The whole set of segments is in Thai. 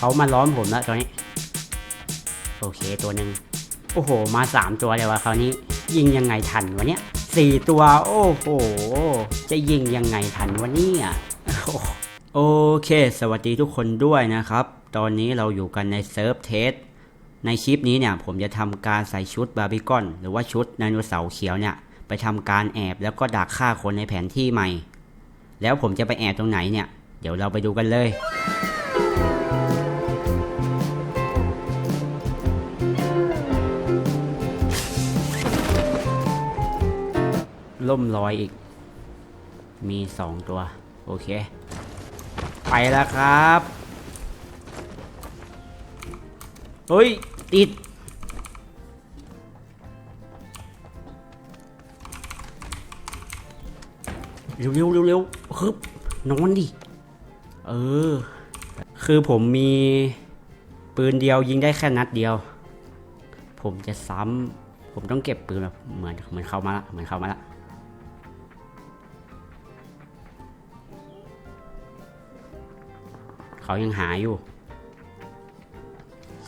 เขามาล้อมผมแล้วตอนนี้ โอเคตัวหนึ่งโอ้โห มาสามตัวเลยวะคราวนี้ ยิงยังไงทันวะเนี่ยสี่ตัว โอ้โห จะยิงยังไงทันวะเนี่ยโอ้โอเค สวัสดีทุกคนด้วยนะครับ ตอนนี้เราอยู่กันในเซิร์ฟเทสในคลิปนี้เนี่ย ผมจะทำการใส่ชุดบาร์บีคอน หรือว่าชุดไดโนเสาร์เขียวเนี่ย ไปทำการแอบแล้วก็ดักฆ่าคนในแผนที่ใหม่ แล้วผมจะไปแอบตรงไหนเนี่ย เดี๋ยวเราไปดูกันเลย ล่มลอยอีก มีสองตัว โอเค ไปแล้วครับเฮ้ย ติด เร็วเร็วเร็วเร็วฮึบนอนดิ เออ คือผมมีปืนเดียวยิงได้แค่นัดเดียว ผมจะซ้ำผมต้องเก็บปืนแบบเหมือนเหมือนเข้ามาละเหมือนเข้ามาละ เขายังหาอยู่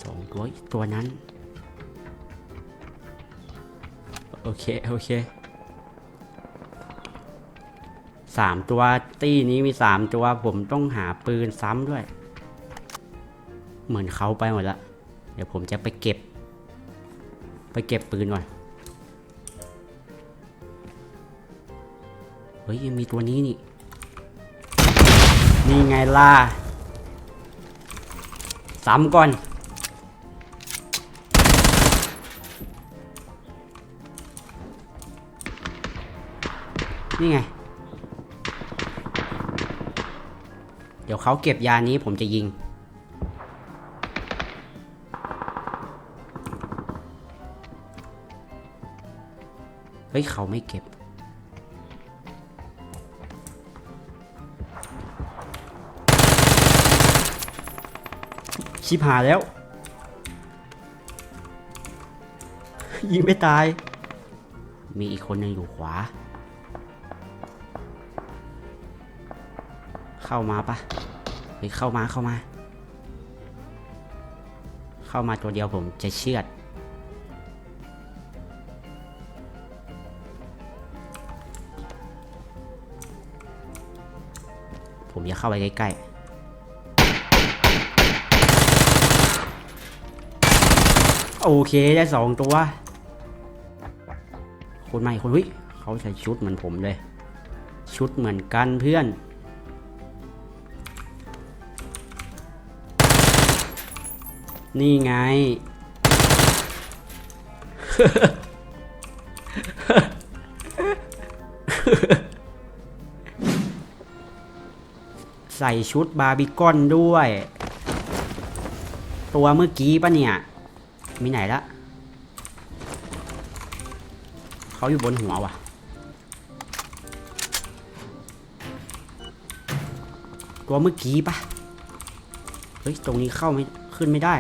สองตัวตัวนั้น โอเค โอเคสามตัวตี้นี้มีสามตัวผมต้องหาปืนซ้ำด้วย เหมือนเขาไปหมดละ เดี๋ยวผมจะไปเก็บ ไปเก็บปืนก่อน เฮ้ยยังมีตัวนี้นี่ นี่ไงล่ะ ซ้ำก่อน นี่ไง เดี๋ยวเขาเก็บยานี้ผมจะยิง เฮ้ย เขาไม่เก็บ ชิบหายแล้ว ยิงไม่ตาย มีอีกคนหนึ่งอยู่ขวา เข้ามาปะเฮ้ยเข้ามาเข้ามา เข้ามาตัวเดียวผมจะเชือดผมจะเข้าไปใกล้ๆ โอเคได้สองตัวคนใหม่คนวิเขาใส่ชุดเหมือนผมเลย ชุดเหมือนกันเพื่อน นี่ไง ใส่ชุดบาร์บีคอนด้วย ตัวเมื่อกี้ปะเนี่ย มีไหนละเขาอยู่บนหัววะตัวเมื่อกี้ปะเฮ้ย ตรงนี้เข้าไม่ขึ้นไม่ได้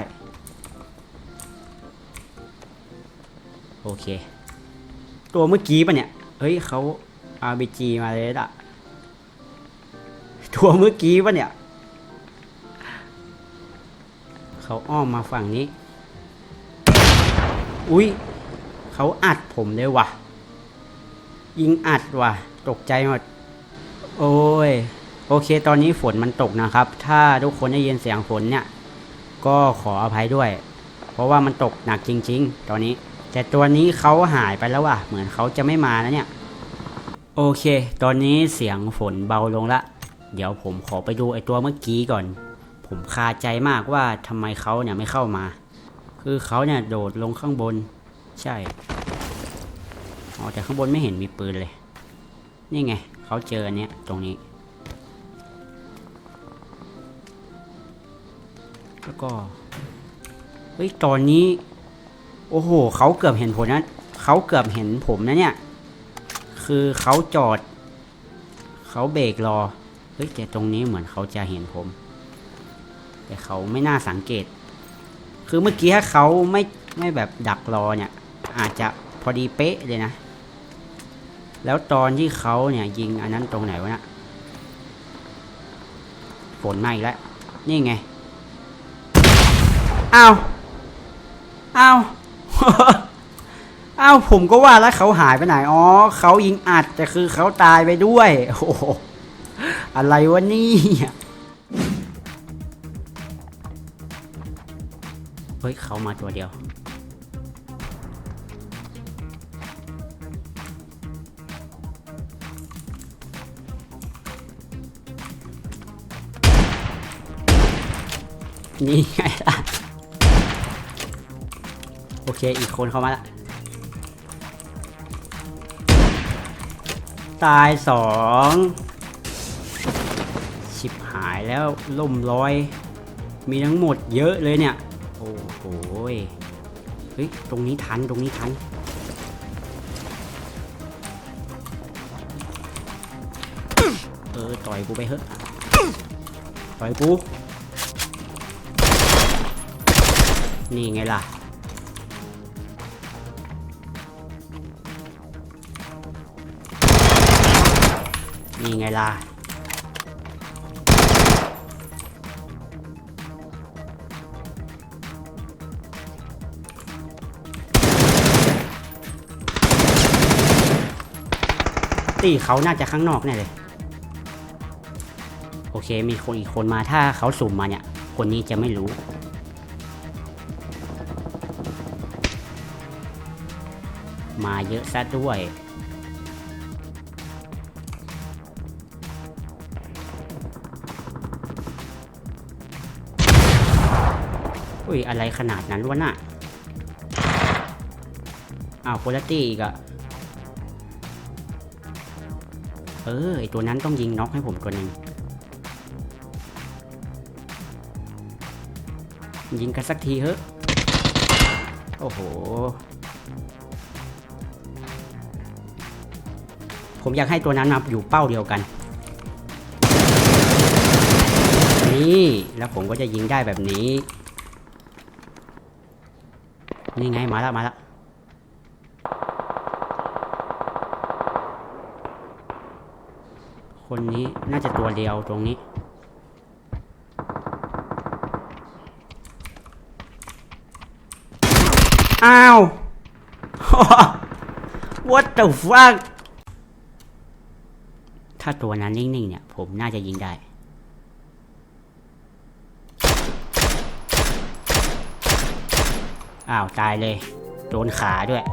โอเค ตัวเมื่อกี้ปะเนี่ย เฮ้ยเขา RBG มาเลยอะตัวเมื่อกี้ปะเนี่ย เขาอ้อมมาฝั่งนี้ อุ้ยเขาอัดผมเลยวะยิงอัดว่ะตกใจหมด โอ้ย โอเค ตอนนี้ฝนมันตกนะครับ ถ้าทุกคนได้ยินเสียงฝนเนี่ย ก็ขออภัยด้วย เพราะว่ามันตกหนักจริง ๆ ตอนนี้ แต่ตัวนี้เขาหายไปแล้วว่ะ เหมือนเขาจะไม่มานะเนี่ย โอเค ตอนนี้เสียงฝนเบาลงละ เดี๋ยวผมขอไปดูไอ้ตัวเมื่อกี้ก่อน ผมคาใจมากว่าทำไมเขาเนี่ยไม่เข้ามา คือเขาเนี่ยโดดลงข้างบน ใช่ อ๋อแต่ข้างบนไม่เห็นมีปืนเลย นี่ไง เขาเจออันเนี้ยตรงนี้ แล้วก็ เฮ้ย ตอนนี้ โอ้โห เขาเกือบเห็นผมนะเขาเกือบเห็นผมนะเนี่ย คือเขาจอด เขาเบรกรอ เฮ้ยแต่ตรงนี้เหมือนเขาจะเห็นผม แต่เขาไม่น่าสังเกต คือเมื่อกี้ถ้าเขาไม่ไม่แบบดักรอเนี่ย อาจจะพอดีเป๊ะเลยนะ แล้วตอนที่เขาเนี่ยยิงอันนั้นตรงไหนวะเนะฝนมาอีกแล้ว นี่ไงอ้าวอ้าวอ้าวผมก็ว่าแล้วเขาหายไปไหน อ๋อเขายิงอัดแต่คือเขาตายไปด้วย โอ้โหอะไรวะเนี่ เฮ้ยเขามาตัวเดียว นี่ไงล่ะ โอเค อีกคนเข้ามาละ ตายสองชิบหายแล้วล่มลอย มีทั้งหมดเยอะเลยเนี่ย โอ้โหเฮ้ย ตรงนี้ทัน ตรงนี้ทัน เออ ต่อยกูไปเถอะต่อยกู นี่ไงล่ะ นี่ไงล่ะ ตีเขาน่าจะข้างนอกแน่เลย โอเคมีคนอีกคนมาถ้าเขาสุ่มมาเนี่ย คนนี้จะไม่รู้ มาเยอะซะด้วย อุ้ยอะไรขนาดนั้นวะน่ะอ้าวโคลตี้อีกอะ เออไอตัวนั้นต้องยิงน็อกให้ผมตัวหนึ่งยิงกันสักทีเฮ้โอ้โห ผมอยากให้ตัวนั้นมาอยู่เป้าเดียวกัน นี่แล้วผมก็จะยิงได้แบบนี้ นี่ไงมาแล้วมาแล้ว คนนี้น่าจะตัวเดียวตรงนี้ อ้าว What the fuck ถ้าตัวนั้นนิ่งๆเนี่ย ผมน่าจะยิงได้อ้าว ตายเลย โดนขาด้วย